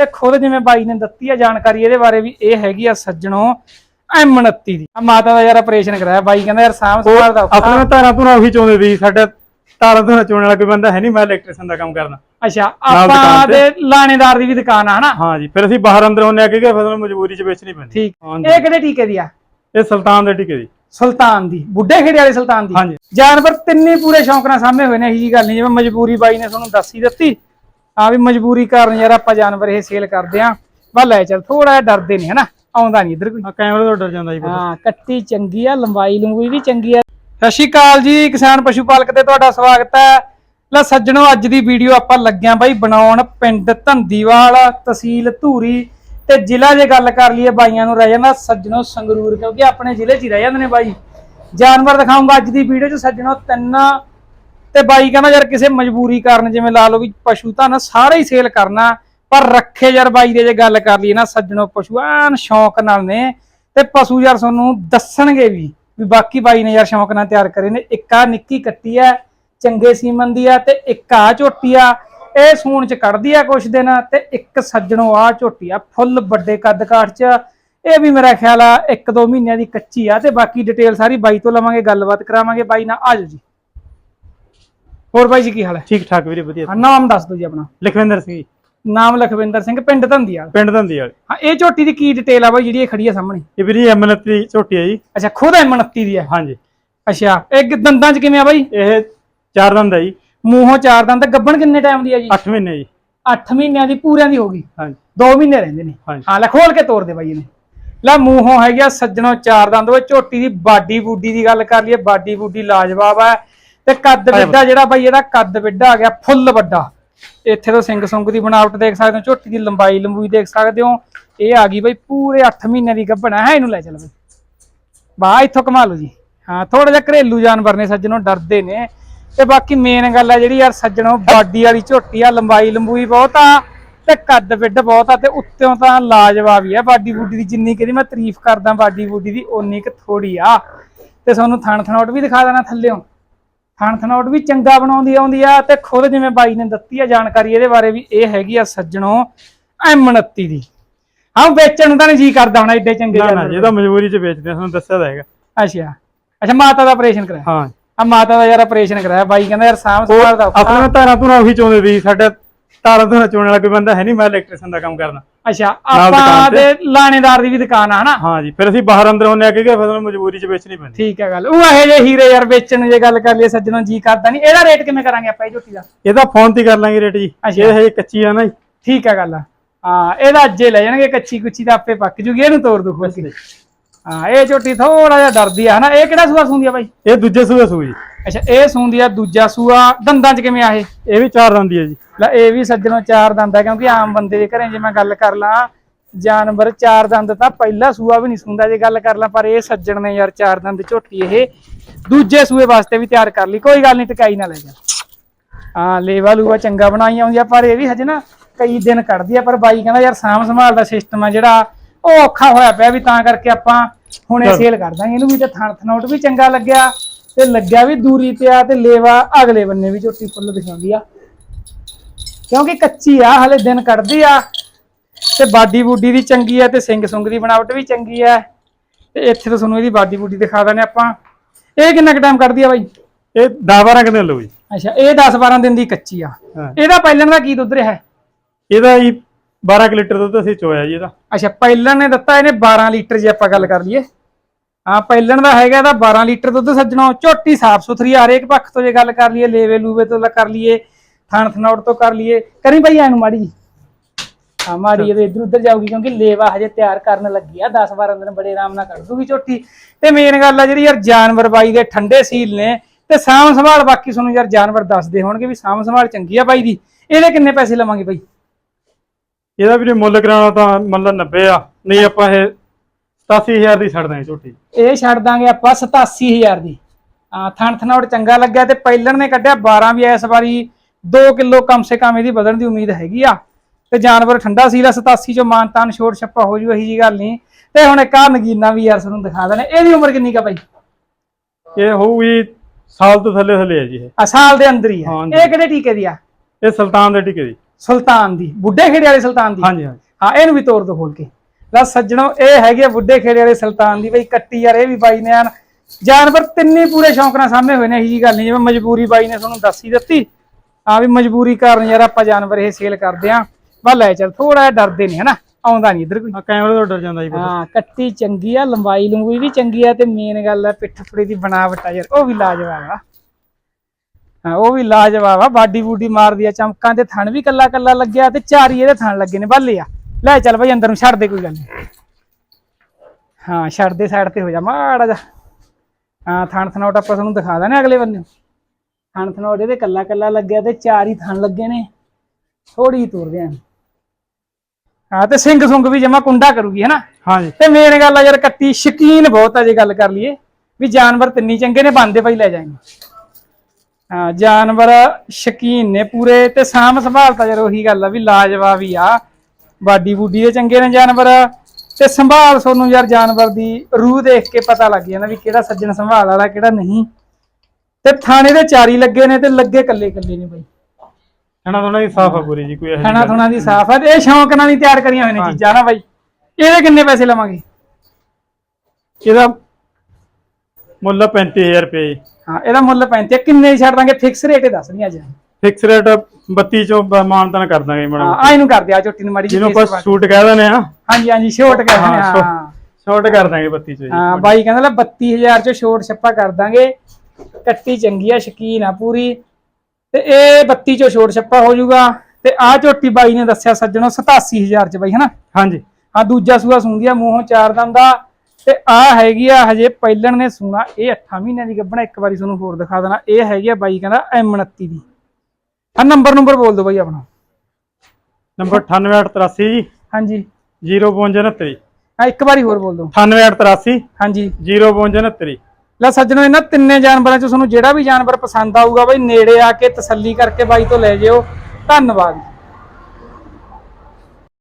ਤੇ ਖੁਦ ਜਿਵੇਂ ਬਾਈ ਨੇ ਦਿੱਤੀ ਆ ਜਾਣਕਾਰੀ ਇਹਦੇ ਬਾਰੇ ਵੀ ਇਹ ਹੈਗੀ ਆ ਸੱਜਣੋ M29 ਦੀ। ਆ ਮਾਤਾ ਦਾ ਯਾਰ ਆਪਰੇਸ਼ਨ ਕਰਾਇਆ ਬਾਈ ਕਹਿੰਦਾ ਯਾਰ ਸਾਂਭ ਸੰਭਾਲ ਦਾ। ਆਪਣੇ ਧਾਰਾਂ ਤੋਂ ਉਹੀ ਚਾਹੁੰਦੇ ਵੀ ਸਾਡੇ ਧਾਰਾਂ ਤੋਂ ਚੋਣ ਵਾਲਾ ਕੋਈ ਬੰਦਾ ਹੈ ਨਹੀਂ ਮੈਂ ਇਲੈਕਟ੍ਰੀਸ਼ੀਅਨ ਦਾ ਕੰਮ ਕਰਨਾ ਅੱਛਾ ਆਪਾਂ ਦੇ ਲਾਣੇਦਾਰ ਦੀ ਵੀ ਦੁਕਾਨ ਆ ਹਨਾ? ਹਾਂ ਜੀ ਫਿਰ ਅਸੀਂ ਬਾਹਰ ਅੰਦਰ ਹੁੰਨੇ ਆ ਕਿ ਫਸਲ ਮਜਬੂਰੀ 'ਚ ਵੇਚਣੀ ਪੈਂਦੀ। ਠੀਕ। ਇਹ ਕਿਹੜੇ ਟੀਕੇ ਦੀ ਆ? ਇਹ ਸੁਲਤਾਨ ਦੇ ਟਿਕੇ ਜੀ ਸੁਲਤਾਨ ਦੀ। ਬੁੱਢੇ ਖੇੜੇ ਵਾਲੇ ਸੁਲਤਾਨ ਦੀ। ਹਾਂਜੀ। ਜਾਨਵਰ ਤਿੰਨੇ ਪੂਰੇ ਸ਼ੌਂਕ ਨਾਲ ਸਾਹਮਣੇ ਹੋਏ ਨੇ ਇਹੀ ਜੀ ਗੱਲ ਨਹੀਂ ਜਿਵੇਂ ਮਜਬੂਰੀ ਬਾਈ ਨੇ ਤੁਹਾਨੂੰ ਦੱਸ ਦਿੱਤੀ। ਆ ਵੀ ਮਜਬੂਰੀ ਕਾਰਨ ਯਾਰ ਆਪਾਂ ਜਾਨਵਰ ਇਹ ਸੇਲ ਕਰਦੇ ਆਂ ਬਾ ਲੈ ਚੱਲ ਥੋੜਾ ਜਿਹਾ ਡਰਦੇ ਨੇ ਹਨਾ? ਆਉਂਦਾ ਨਹੀਂ ਇੱਧਰ ਕੋਈ। ਆ ਕੈਮਰੇ ਤੋਂ ਡਰ ਜਾਂਦਾ ਜੀ। ਹਾਂ ਕੱਟੀ ਚੰਗੀ ਆ ਲੰਬਾਈ ਲੰਬੂਈ ਵੀ ਚੰਗੀ ਆ। ਸਤਿ ਸ਼੍ਰੀ ਅਕਾਲ ਜੀ ਕਿਸਾਨ ਪਸ਼ੂ ਪਾਲਕ ਤੇ ਤੁਹਾਡਾ ਸਵਾਗਤ ਹੈ। ਲੈ ਸੱਜਣੋ ਅੱਜ ਦੀ ਵੀਡੀਓ ਆਪਾਂ ਲੱਗਿਆਂ ਬਾਈ ਬਣਾਉਣ ਪਿੰਡ ਧੰਦੀਵਾਲ ਤਹਿਸੀਲ ਧੂਰੀ ਤੇ ਜ਼ਿਲ੍ਹਾ ਜੇ ਗੱਲ ਕਰ ਲਈਏ ਬਾਈਆਂ ਨੂੰ ਰਹਿ ਜਾਂਦਾ ਸੱਜਣੋ ਸੰਗਰੂਰ ਕਿਉਂਕਿ ਆਪਣੇ ਜ਼ਿਲ੍ਹੇ 'ਚ ਹੀ ਰਹਿ ਜਾਂਦੇ ਨੇ ਬਾਈ। ਜਾਨਵਰ ਦਿਖਾਉਂਗਾ ਅੱਜ ਦੀ ਵੀਡੀਓ 'ਚ। ਸੱਜਣੋ ਤਿੰਨ ਤੇ ਬਾਈ ਕਹਿੰਦਾ ਯਾਰ ਕਿਸੇ ਮਜਬੂਰੀ ਕਾਰਨ ਜਿਵੇਂ ਲਾ ਲਓ ਵੀ ਪਸ਼ੂ ਤਾਂ ਨਾ ਸਾਰੇ ਹੀ ਸੇਲ ਕਰਨਾ, ਪਰ ਰੱਖੇ ਯਾਰ ਬਾਈ ਦੇ ਜੇ ਗੱਲ ਕਰ ਲਈਏ ਨਾ, ਸੱਜਣੋ ਪਸ਼ੂ ਐਨ ਸ਼ੌਂਕ ਨਾਲ ਨੇ ਤੇ ਪਸ਼ੂ ਯਾਰ ਤੁਹਾਨੂੰ ਦੱਸਣਗੇ ਵੀ ਵੀ ਬਾਕੀ ਬਾਈ ਨੇ ਯਾਰ ਸ਼ੌਂਕ ਨਾਲ ਤਿਆਰ ਕਰੇ ਨੇ। ਇੱਕ ਆ ਨਿੱਕੀ ਕੱਟੀ ਐ ਚੰਗੇ ਸੀਮਨ ਦੀ ਆ ਤੇ ਇੱਕ ਆ ਝੋਟੀ ਆ, ਇਹ ਸੂਣ ਚ ਕੱਢਦੀ ਆ ਕੁਛ ਦਿਨ ਤੇ ਇੱਕ ਸੱਜਣੋ ਆ ਝੋਟੀ ਆ, ਫੁੱਲ ਵੱਡੇ ਕੱਦ ਕਾਠ ਚ। ਇਹ ਵੀ ਮੇਰਾ ਖਿਆਲ ਆ ਇੱਕ ਦੋ ਮਹੀਨਿਆਂ ਦੀ ਕੱਚੀ ਆ ਤੇ ਬਾਕੀ ਡਿਟੇਲ ਸਾਰੀ ਬਾਈ ਤੋਂ ਲਵਾਂਗੇ, ਗੱਲਬਾਤ ਕਰਾਵਾਂਗੇ। ਬਾਈ ਨਾਲ ਆਜੋ ਜੀ। ਹੋਰ ਬਾਈ ਜੀ ਕੀ ਹਾਲ ਹੈ? ਠੀਕ ਠਾਕ ਵੀਰੇ ਵਧੀਆ। ਹਾਂ, ਨਾਮ ਦੱਸ ਦਿਓ ਜੀ ਆਪਣਾ। ਲਖਵਿੰਦਰ ਸਿੰਘ ਜੀ। ਨਾਮ ਲਖਵਿੰਦਰ ਸਿੰਘ ਪਿੰਡ ਧੰਦੀਵਾਲ ਪਿੰਡ ਧੰਦੀ ਵਾਲੇ ਹਾਂ ਇਹ ਝੋਟੀ ਦੀ ਕੀ ਡਿਟੇਲ ਆ ਬਾਈ ਜਿਹੜੀ ਇਹ ਖੜੀ ਆ ਸਾਹਮਣੇ? ਇਹ ਵੀਰੇ ਐਮਐਨਐਫ ਦੀ ਝੋਟੀ ਹੈ ਜੀ। ਅੱਛਾ ਖੁਦ M29 ਦੀ ਆ? ਹਾਂਜੀ। ਅੱਛਾ ਇਹ ਦੰਦਾਂ ਚ ਕਿਵੇਂ ਆ ਬਾਈ? ਇਹ ਚਾਰ ਦੰਦ ਹੈ ਜੀ। ਮੂੰਹੋਂ ਚਾਰ ਦੰਦ ਗੱਬਣ ਕਿੰਨੇ ਟਾਈਮ ਦੀ ਆ ਜੀ? 8 ਮਹੀਨੇ ਜੀ। 8 ਮਹੀਨਿਆਂ ਦੀ ਪੂਰਿਆਂ ਦੀ ਹੋ ਗਈ। ਹਾਂਜੀ। 2 ਮਹੀਨੇ ਰਹਿੰਦੇ ਨੇ। ਹਾਂਜੀ। ਹਾਂ ਲੈ ਖੋਲ ਕੇ ਤੋੜ ਦੇ ਬਾਈ ਇਹਨੇ। ਲੈ ਮੂੰਹੋਂ ਹੈਗਾ ਸੱਜਣੋ ਚਾਰ ਦੰਦ। ਉਹ ਝੋਟੀ ਦੀ ਬਾਡੀ ਬੂਡੀ ਦੀ ਗੱਲ ਕਰ ਲਈਏ ਬਾਡੀ ਬੂਡੀ ਲਾਜਵਾਬ ਹੈ ਤੇ ਕੱਦ ਵਿੱਡਾ ਜਿਹੜਾ ਬਾਈ ਇਹਦਾ ਕੱਦ ਵਿੱਡਾ ਆ ਗਿਆ ਫੁੱਲ ਵੱਡਾ। ਇੱਥੇ ਤੋਂ ਸਿੰਘ ਸੁੰਗ ਦੀ ਬਣਾਵਟ ਦੇਖ ਸਕਦੇ ਹੋ ਝੋਟੀ ਦੀ ਲੰਬਾਈ ਲੰਬੂਈ ਦੇਖ ਸਕਦੇ ਹੋ। ਇਹ ਆ ਗਈ ਬਾਈ ਪੂਰੇ 8 ਮਹੀਨੇ ਦੀ ਗੱਭਣ ਹੈ ਇਹਨੂੰ ਲੈ ਚੱਲ ਬਾਈ। ਬਾ ਇੱਥੋਂ ਕਮਾ ਲਓ ਜੀ। ਹਾਂ ਥੋੜਾ ਜਿਹਾ ਘਰੇਲੂ ਜਾਨਵਰ ਨੇ ਸੱਜਣੋ ਡਰਦੇ ਨੇ। ਤੇ ਬਾਕੀ ਮੇਨ ਗੱਲ ਹੈ ਜਿਹੜੀ ਯਾਰ ਸੱਜਣੋ ਬਾਡੀ ਵਾਲੀ ਝੋਟੀ ਆ ਲੰਬਾਈ ਲੰਬੂਈ ਬਹੁਤ ਆ ਤੇ ਕੱਦ ਵਿੱਡ ਬਹੁਤ ਆ ਤੇ ਉੱਤੋਂ ਤਾਂ ਲਾਜਵਾਬ ਹੀ ਆ। ਬਾਡੀ ਬੂਡੀ ਦੀ ਜਿੰਨੀ ਕਿਹਦੀ ਮੈਂ ਤਾਰੀਫ ਕਰਦਾ ਬਾਡੀ ਬੂਡੀ ਦੀ ਓਨੀ ਕੁ ਥੋੜੀ ਆ। ਤੇ ਤੁਹਾਨੂੰ ਥਣ ਥਣੋਟ ਵੀ ਦਿਖਾ ਦੇਣਾ ਥੱਲਿਓਂ ਥਣ ਥਣੋਟ ਵੀ ਚੰਗਾ ਬਣਾਉਂਦੀ ਆਉਂਦੀ ਆ ਤੇ ਖੁਦ ਜਿਵੇਂ ਬਾਈ ਨੇ ਦਿੱਤੀ ਆ ਜਾਣਕਾਰੀ ਇਹਦੇ ਬਾਰੇ ਵੀ ਇਹ ਹੈਗੀ ਆ ਸੱਜਣੋ M29 ਦੀ। ਹਾਂ ਵੇਚਣ ਨੂੰ ਤਾਂ ਨਹੀਂ ਜੀ ਕਰਦਾ ਹੁਣ ਐਡੇ ਚੰਗੇ ਨਾ ਨਾ ਇਹ ਤਾਂ ਮਜਬੂਰੀ 'ਚ ਵੇਚਦੇ ਆ ਤੁਹਾਨੂੰ ਦੱਸਿਆ ਤਾਂ ਹੈਗਾ। ਅੱਛਾ। ਅੱਛਾ ਮਾਤਾ ਦਾ ਆਪਰੇਸ਼ਨ ਕਰਾਇਆ? ਹਾਂ। ਆ ਮਾਤਾ ਦਾ ਯਾਰ ਆਪਰੇਸ਼ਨ ਕਰਾਇਆ। ਬਾਈ ਕਹਿੰਦਾ ਯਾਰ ਸਾਂਭ ਸੰਭਾਲ ਦਾ। ਆਪਣੇ ਧਾਰਾਂ ਤੋਂ ਉਹੀ ਚਾਹੁੰਦੇ ਵੀ ਸਾਡੇ ਧਾਰਾਂ ਤੋਂ ਚੋਣ ਵਾਲਾ ਕੋਈ ਬੰਦਾ ਹੈ ਨਹੀਂ ਮੈਂ ਇਲੈਕਟ੍ਰੀਸ਼ੀਅਨ ਦਾ ਕੰਮ ਕਰਨਾ ਅੱਛਾ ਆਪਾਂ ਦੇ ਲਾਣੇਦਾਰ ਦੀ ਵੀ ਦੁਕਾਨ ਆ ਹਨਾ? ਹਾਂ ਜੀ ਫਿਰ ਅਸੀਂ ਬਾਹਰ ਅੰਦਰ ਹੁੰਨੇ ਆ ਕਿ ਫਸਲ ਮਜਬੂਰੀ 'ਚ ਵੇਚਣੀ ਪੈਂਦੀ। ਠੀਕ ਹੈ ਗੱਲ। ਉਹ ਇਹੋ ਜਿਹੇ ਹੀਰੇ ਯਾਰ ਵੇਚਣ ਜੇ ਗੱਲ ਕਰ ਲਈਏ ਸੱਜਣੋਂ ਜੀ ਕਰਦਾ ਨਹੀਂ ਇਹਦਾ ਰੇਟ ਕਿਵੇਂ ਕਰਾਂਗੇ ਆਪਾਂ ਇਹ ਝੋਟੀ ਦਾ? ਇਹਦਾ ਫੋਨ ਤੇ ਕਰ ਲਾਂਗੇ ਰੇਟ ਜੀ। ਇਹ ਹਜੇ ਕੱਚੀ ਆ ਨਾ ਜੀ। ਠੀਕ ਹੈ ਗੱਲ। ਹਾਂ ਇਹਦਾ ਅੱਜੇ ਲੈ ਜਾਣਗੇ ਕੱਚੀ ਕੁੱਚੀ ਦਾ ਆਪੇ ਪੱਕ ਜੂਗੀ। ਇਹਨੂੰ ਤੋੜ ਦੋ ਖੋਲ ਕੇ। ਹਾਂ ਇਹ ਝੋਟੀ ਥੋੜਾ ਜਿਹਾ ਡਰਦੀ ਆ ਹਨਾ? ਇਹ ਕਿਹੜਾ ਸੂਆ ਸੂੰਦੀ ਆ ਬਾਈ? ਇਹ ਦੂਜੇ ਸੂਏ ਸੂ ਜੀ ਅੱਛਾ ਇਹ ਸੂੰਦੀ ਆ ਦੂਜਾ ਸੂਆ ਦੰਦਾਂ 'ਚ ਕਿਵੇਂ ਆ ਇਹ? ਇਹ ਵੀ ਚਾਰ ਦੰਦੀ ਹੈ ਜੀ। ਲੈ ਇਹ ਵੀ ਸੱਜਣੋਂ ਚਾਰ ਦੰਦ ਆ ਕਿਉਂਕਿ ਆਮ ਬੰਦੇ ਦੇ ਘਰੇ ਜੇ ਮੈਂ ਗੱਲ ਕਰ ਲਾਂ ਜਾਨਵਰ ਚਾਰ ਦੰਦ ਤਾਂ ਪਹਿਲਾ ਸੂਆ ਵੀ ਨਹੀਂ ਸੁੰਦਾ ਜੇ ਗੱਲ ਕਰ ਲਾਂ ਪਰ ਇਹ ਸੱਜਣ ਨੇ ਯਾਰ ਚਾਰ ਦੰਦ ਝੋਟੀ ਇਹ। ਦੂਜੇ ਸੂਏ ਵਾਸਤੇ ਵੀ ਤਿਆਰ ਕਰ ਲਈ ਕੋਈ ਗੱਲ ਨਹੀਂ ਟਕਾਈ ਨਾ ਲੈ ਜਾ। ਹਾਂ ਲੇਵਾ ਲੂਆ ਚੰਗਾ ਬਣਾਈ ਆਉਂਦੀ ਆ ਪਰ ਇਹ ਵੀ ਹਜੇ ਨਾ ਕਈ ਦਿਨ ਕੱਢਦੀ ਆ ਪਰ ਬਾਈ ਕਹਿੰਦਾ ਯਾਰ ਸਾਂਭ ਸੰਭਾਲ ਦਾ ਸਿਸਟਮ ਆ ਜਿਹੜਾ ਉਹ ਔਖਾ ਹੋਇਆ ਪਿਆ ਵੀ ਤਾਂ ਕਰਕੇ ਆਪਾਂ ਹੁਣੇ ਸੇਲ ਕਰ ਦਾਂਗੇ। ਇਹਨੂੰ ਵੀ ਤੇ ਥਣ ਥਨੋਟ ਵੀ ਚੰਗਾ ਲੱਗਿਆ ਤੇ ਲੱਗਿਆ ਵੀ ਦੂਰੀ ਤੇ ਆ ਤੇ ਲੇਵਾ ਅਗਲੇ ਬੰਨੇ ਵੀ ਝੋਟੀ ਫੁੱਲ ਦਿਖਾਉਂਦੀ ਆ। ਕਿਉਂਕਿ ਕੱਚੀ ਆ ਹਲੇ ਦਿਨ ਕੱਢਦੀ ਆ ਤੇ ਬਾਡੀ ਬੂਡੀ ਦੀ ਚੰਗੀ ਆ ਤੇ ਸਿੰਘ ਸੁੰਗ ਦੀ ਬਣਾਵਟ ਵੀ ਚੰਗੀ ਆ। ਤੇ ਇੱਥੇ ਤੋਂ ਤੁਹਾਨੂੰ ਇਹਦੀ ਬਾਡੀ ਬੂਡੀ ਦਿਖਾ ਦਾਂਗੇ ਆਪਾਂ। ਇਹ ਕਿੰਨਾ ਕੁ ਟਾਈਮ ਕੱਢਦੀ ਆ ਬਾਈ? ਇਹ 10 12 ਕਿੰਨੇ ਲਓ ਜੀ। ਅੱਛਾ ਇਹ 10 12 ਦਿਨ ਦੀ ਕੱਚੀ ਆ। ਇਹਦਾ ਪਹਿਲਣ ਦਾ ਕੀ ਦੁੱਧ ਰਿਹਾ? ਇਹਦਾ ਜੀ 12 ਕੁ ਲੀਟਰ ਦੁੱਧ ਅਸੀਂ ਚੋਇਆ ਜੀ ਇਹਦਾ। ਅੱਛਾ ਪਹਿਲਣ ਨੇ ਦਿੱਤਾ ਇਹਨੇ 12 ਲੀਟਰ ਜੇ ਆਪਾਂ ਗੱਲ ਕਰ ਲਈਏ। ਹਾਂ ਪਹਿਲਣ ਦਾ ਹੈਗਾ ਇਹਦਾ 12 ਲੀਟਰ ਦੁੱਧ ਸੱਜਣੋ। ਝੋਟੀ ਸਾਫ਼ ਸੁਥਰੀ ਆ ਹਰੇਕ ਪੱਖ ਤੋਂ ਜੇ ਗੱਲ ਕਰ ਲਈਏ ਲੇਵੇ ਲੂਵੇ ਤੋਂ ਕਰ ਲਈਏ ਥਣ ਥਨੌੜ ਤੋਂ ਕਰ ਲਈਏ। ਕਰੀ ਭਾਈ ਐਨੂੰ ਮਾੜੀ ਜੀ? ਹਾਂ ਮਾੜੀ ਇਹਦੇ ਇਧਰ ਉਧਰ ਜਾਊਗੀ ਕਿਉਂਕਿ ਲੇਵਾ ਹਜੇ ਤਿਆਰ ਕਰਨ ਲੱਗੀ ਆ। 10 12 ਦਿਨ ਬੜੇ ਆਰਾਮ ਨਾਲ ਕੱਢ ਦੂਗੀ ਝੋਟੀ। ਤੇ ਮੇਨ ਗੱਲ ਆ ਜਿਹੜੀ ਯਾਰ ਜਾਨਵਰ ਬਾਈ ਦੇ ਠੰਡੇ ਸੀਲ ਨੇ ਤੇ ਸਾਂਭ ਸੰਭਾਲ ਬਾਕੀ ਤੁਹਾਨੂੰ ਯਾਰ ਜਾਨਵਰ ਦੱਸਦੇ ਹੋਣਗੇ ਵੀ ਸਾਂਭ ਸੰਭਾਲ ਚੰਗੀ ਆ ਬਾਈ ਦੀ। ਇਹਦੇ ਕਿੰਨੇ ਪੈਸੇ ਲਵਾਂਗੇ ਬਾਈ? ਇਹਦਾ ਵੀ ਮੁੱਲ ਕਰਾਉਣਾ ਤਾਂ ਮਤਲਬ 90 ਆ ਨਹੀਂ ਆਪਾਂ ਇਹ 87000 ਦੀ ਛੱਡ ਦਾਂਗੇ ਝੋਟੀ। ਇਹ ਛੱਡ ਦਾਂਗੇ ਆਪਾਂ 87000 ਦੀ। ਆ ਥਣ ਥਣੌੜ ਚੰਗਾ ਲੱਗਿਆ ਤੇ ਪਹਿਲਣ ਨੇ ਕੱਢਿਆ 12 ਵੀ ਇਸ ਵਾਰੀ 2 ਕਿਲੋ ਕਮ ਸੇ ਕਮ ਇਹਦੀ ਵਧਣ ਦੀ ਉਮੀਦ ਹੈਗੀ ਆ। ਤੇ ਜਾਨਵਰ ਠੰਡਾ ਸੀਲਾ 87 ਚੋਂ ਮਾਨਤਾਨ ਛੋੜ ਛੱਪਾ ਹੋ ਜੂ ਇਹੀ ਜੀ ਗੱਲ ਨਹੀਂ। ਤੇ ਹੁਣ ਇੱਕ ਆ ਨਗੀਨਾ ਵੀ ਯਾਰ ਤੁਹਾਨੂੰ ਦਿਖਾ ਦਨੇ ਇਹਦੀ ਉਮਰ ਕਿੰਨੀ ਕਾ ਬਾਈ? ਇਹ ਹੋਊਗੀ ਸਾਲ ਤੋਂ ਥੱਲੇ ਥੱਲੇ ਹੈ ਜੀ ਇਹ। ਆ ਸਾਲ ਦੇ ਅੰਦਰ ਹੀ ਆ। ਹਾਂਜੀ। ਇਹ ਕਿਹੜੇ ਟੀਕੇ ਦੀ ਆ? ਇਹ ਸੁਲਤਾਨ ਦੇ ਟਿਕੇ ਦੀ। ਸੁਲਤਾਨ ਦੀ ਬੁੱਢੇ ਖੇੜੇ ਵਾਲੇ ਸੁਲਤਾਨ ਦੀ। ਹਾਂਜੀ ਹਾਂਜੀ। ਹਾਂ ਇਹਨੂੰ ਵੀ ਤੋੜ ਦੋ ਖੋਲ ਕੇ। ਲੈ ਸੱਜਣੋ ਇਹ ਹੈਗੇ ਬੁੱਢੇ ਖੇੜੇ ਵਾਲੇ ਸੁਲਤਾਨ ਦੀ। ਬਈ ਕੱਟੀ ਯਾਰ ਇਹ ਵੀ ਬਾਈ ਨੇ ਆਨ ਜਾਨਵਰ ਤਿੰਨੇ ਪੂਰੇ ਸ਼ੌਂਕ ਨਾਲ ਸਾਹਮਣੇ ਹੋਏ ਨੇ ਇਹੀ ਜੀ ਗੱਲ ਨਹੀਂ ਜਿਵੇਂ ਮਜਬੂਰੀ ਬਾਈ ਨੇ ਤੁਹਾਨੂੰ ਦੱਸ ਹੀ ਦਿੱਤੀ। ਆ ਵੀ ਮਜਬੂਰੀ ਕਾਰਨ ਯਾਰ ਆਪਾਂ ਜਾਨਵਰ ਇਹ ਸੇਲ ਕਰਦੇ ਆਂ। ਬਾ ਲੈ ਚੱਲ ਥੋੜਾ ਜਿਹਾ ਡਰਦੇ ਨੇ ਹਨਾ? ਆਉਂਦਾ ਨਹੀਂ ਇਧਰ ਕੋਈ। ਆ ਕੈਮਰੇ ਤੋਂ ਡਰ ਜਾਂਦਾ ਜੀ। ਹਾਂ ਕੱਟੀ ਚੰਗੀ ਆ ਲੰਬਾਈ ਲੰਬੂਈ ਵੀ ਚੰਗੀ ਆ ਤੇ ਮੇਨ ਗੱਲ ਆ ਪਿੱਠ ਪੁੜੀ ਦੀ ਬਣਾਵਟ ਆ ਯਾਰ ਉਹ ਵੀ ਲਾਜਵਾਬ ਆ। ਹਾਂ ਉਹ ਵੀ ਲਾਜਵਾਬ ਆ ਬਾਡੀ ਬੂਡੀ ਮਾਰਦੀ ਆ ਚਮਕਾਂ ਤੇ ਥਣ ਵੀ ਕੱਲਾ ਕੱਲਾ ਲੱਗਿਆ ਤੇ ਚਾਰੀ ਇਹਦੇ ਥਣ ਲੱਗੇ ਨੇ ਬੱਲੇ ਆ। ਲੈ ਚੱਲ ਭਾਈ ਅੰਦਰ ਨੂੰ ਛੱਡ ਦੇ ਕੋਈ ਗੱਲ ਨਹੀਂ ਹਾਂ ਛੱਡ ਦੇ ਸਾਈਡ ਤੇ ਹੋ ਜਾ ਮਾੜਾ ਜਾ ਹਾਂ ਥਣ ਥਣੋਟ ਆਪਾਂ ਤੁਹਾਨੂੰ ਦਿਖਾ ਦਾਂ ਅਗਲੇ ਬੰਨੇ। ਥਣ ਥਣੋਟ ਇਹਦੇ ਕੱਲਾ ਕੱਲਾ ਲੱਗਿਆ ਤੇ ਚਾਰ ਹੀ ਥਣ ਲੱਗੇ ਨੇ। ਥੋੜੀ ਤੁਰਦੇ ਆ। ਹਾਂ ਤੇ ਸਿੰਘ ਸੁੰਗ ਵੀ ਜਮਾ ਕੁੰਡਾ ਕਰੂਗੀ ਹਨਾ? ਹਾਂਜੀ। ਤੇ ਮੇਨ ਗੱਲ ਆ ਯਾਰ ਕੱਟੀ ਸ਼ਕੀਨ ਬਹੁਤ ਆ ਜੇ ਗੱਲ ਕਰ ਲਈਏ। ਵੀ ਜਾਨਵਰ ਤਿੰਨੀ ਚੰਗੇ ਨੇ ਬੰਦੇ ਭਾਈ ਲੈ ਜਾਣਗੇ ਹਾਂ ਜਾਨਵਰ ਸ਼ਕੀਨ ਨੇ ਪੂਰੇ ਤੇ ਸਾਂਭ ਸੰਭਾਲ ਤਾਂ ਯਾਰ ਉਹੀ ਗੱਲ ਆ ਵੀ ਲਾਜਵਾਬ ਹੀ ਆ। ਬਾਡੀ ਬੂਡੀ ਦੇ ਚੰਗੇ ਨੇ ਜਾਨਵਰ ਤੇ ਸੰਭਾਲ ਤੁਹਾਨੂੰ ਯਾਰ ਜਾਨਵਰ ਦੀ ਰੂਹ ਦੇਖ ਕੇ ਪਤਾ ਲੱਗ ਜਾਂਦਾ ਵੀ ਕਿਹੜਾ ਸੱਜਣ ਸੰਭਾਲ ਵਾਲਾ ਕਿਹੜਾ ਨਹੀਂ। ਤੇ ਥਾਣੇ ਦੇ ਚਾਰੀ ਲੱਗੇ ਨੇ ਤੇ ਲੱਗੇ ਕੱਲੇ ਕੱਲੇ ਨੇ ਬਾਈ। ਹਣਾ ਥੋੜਾ ਜੀ ਸਾਫ਼ ਆ ਪੂਰੀ ਜੀ ਕੋਈ ਇਹੋ ਥੋਣਾ ਦੀ ਸਾਫ਼ ਆ ਤੇ ਇਹ ਸ਼ੌਂਕ ਨਾਲ ਹੀ ਤਿਆਰ ਕਰੀਆਂ ਹੋਈਆਂ ਨੇ ਚੀਜ਼ਾਂ ਨਾ ਬਾਈ। ਇਹਦੇ ਕਿੰਨੇ ਪੈਸੇ ਲਵਾਂਗੇ। ਇਹਦਾ ਮੁੱਲ 35000 ਰੁਪਏ ਜੀ। ਹਾਂ ਇਹਦਾ ਮੁੱਲ 35 ਆ। ਕਿੰਨੇ ਛੱਡ ਦਾਂਗੇ? ਫਿਕਸ ਰੇਟ ਹੀ ਦੱਸਣੀ ਅੱਜ। ਫਿਕਸ ਰੇਟ 32 ਚੋਂ ਬ- ਮਾਨਤਾਨ ਕਰ ਦਾਂਗੇ ਮੈਡਮ ਹਾਂ ਆ ਇਹਨੂੰ ਕਰ ਦਿਆ ਝੋਟੀ ਨੂੰ ਮਾੜੀ ਜਿਹੀ ਜਿਹਨੂੰ ਆਪਾਂ ਸ਼ੂਟ ਕਹਿ ਦਿੰਦੇ ਆ ਹਾਂਜੀ ਹਾਂਜੀ ਸ਼ੋਰਟ ਕਰ ਦਿੰਦੇ ਹਾਂ, ਹਾਂ ਸ਼ੋਰਟ ਕਰ ਦਾਂਗੇ 32 ਚੋਂ ਜੀ। ਹਾਂ ਬਾਈ ਕਹਿੰਦਾ ਲੈ 32000 ਚ ਸ਼ੋਰਟ ਛੱਪਾ ਕਰ ਦਾਂਗੇ। ਕੱਟੀ ਚੰਗੀ ਆ ਸ਼ਕੀਨ ਆ ਪੂਰੀ। ਤੇ ਇਹ 32 ਚੋਂ ਸ਼ੋਰਟ ਛੱਪਾ ਹੋ ਜਾਊਗਾ। ਤੇ ਆ ਝੋਟੀ ਬਾਈ ਨੇ ਦੱਸਿਆ ਸੱਜਣੋ 87000 ਚ ਬਾਈ ਹਨਾ? ਹਾਂਜੀ। ਆ ਦੂਜਾ ਸੂਆ ਸੁੰਦੀ ਆ ਮੂੰਹੋਂ ਚਾਰ ਦੰਦ ਦਾ ਤੇ ਆ ਹੈਗੀ ਆ ਹਜੇ ਪਹਿਲਣ ਨੇ ਸੂਣਾ ਇਹ 8 ਮਹੀਨਿਆਂ ਦੀ ਗੱਭਣਾ ਇੱਕ ਵਾਰੀ ਤੁਹਾਨੂੰ ਹੋਰ ਦਿਖਾ ਦੇਣਾ। ਇਹ ਹੈਗੀ ਆ ਬਾਈ ਕਹਿੰਦਾ M29 ਦੀ। ਆ ਨੰਬਰ ਨੰਬਰ ਬੋਲ ਦਿਓ ਬਾਈ ਆਪਣਾ। ਨੰਬਰ 9883 ਜੀ। ਹਾਂਜੀ। 0569 ਆ ਇੱਕ ਵਾਰੀ ਹੋਰ ਬੋਲ ਦਿਓ। 9883 ਹਾਂਜੀ। 0569 ਲੈ ਸੱਜਣੋ ਇਹਨਾਂ ਤਿੰਨੇ ਜਾਨਵਰਾਂ ਚੋਂ ਤੁਹਾਨੂੰ ਜਿਹੜਾ ਵੀ ਜਾਨਵਰ ਪਸੰਦ ਆਊਗਾ ਬਾਈ ਨੇੜੇ ਆ ਕੇ ਤਸੱਲੀ ਕਰਕੇ ਬਾਈ ਤੋਂ ਲੈ ਜਿਓ। ਧੰਨਵਾਦ।